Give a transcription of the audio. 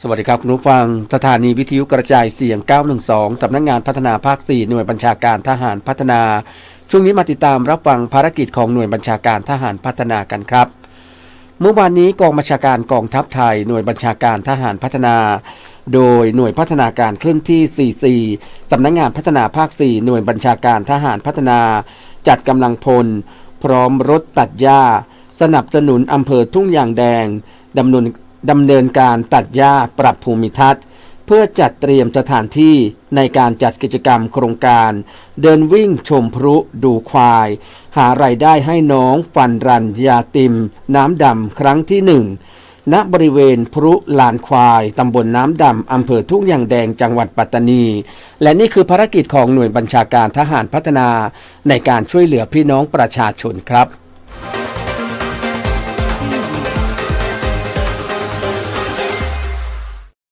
สวัสดีครับ คุณผู้ฟัง สถานีวิทยุกระจายเสียง 912 สำนักงานพัฒนาภาค 4 หน่วยบัญชาการทหารพัฒนา ช่วงนี้มาติดตามรับฟังภารกิจของหน่วยบัญชาการทหารพัฒนากันครับ เมื่อวานนี้กองบัญชาการกองทัพไทย หน่วยบัญชาการทหารพัฒนา โดยหน่วยพัฒนาการเคลื่อนที่ 44 สำนักงานพัฒนาภาค 4 หน่วยบัญชาการทหารพัฒนา จัดกำลังพล พร้อมรถตัดหญ้า สนับสนุนอำเภอทุ่งยางแดงดำเนิน ดำเนินการตัดหญ้าปรับภูมิทัศน์ เพื่อจัดเตรียมสถานที่ในการจัดกิจกรรมโครงการ เดินวิ่งชมพลุดูควาย หารายได้ให้น้องฟันรันยาติม น้ำดำครั้งที่หนึ่งณบริเวณพรุลานควาย ตำบลน้ำดำ อำเภอทุ่งยางแดง จังหวัดปัตตานี และนี่คือภารกิจของหน่วยบัญชาการทหารพัฒนา ในการช่วยเหลือพี่น้องประชาชนครับ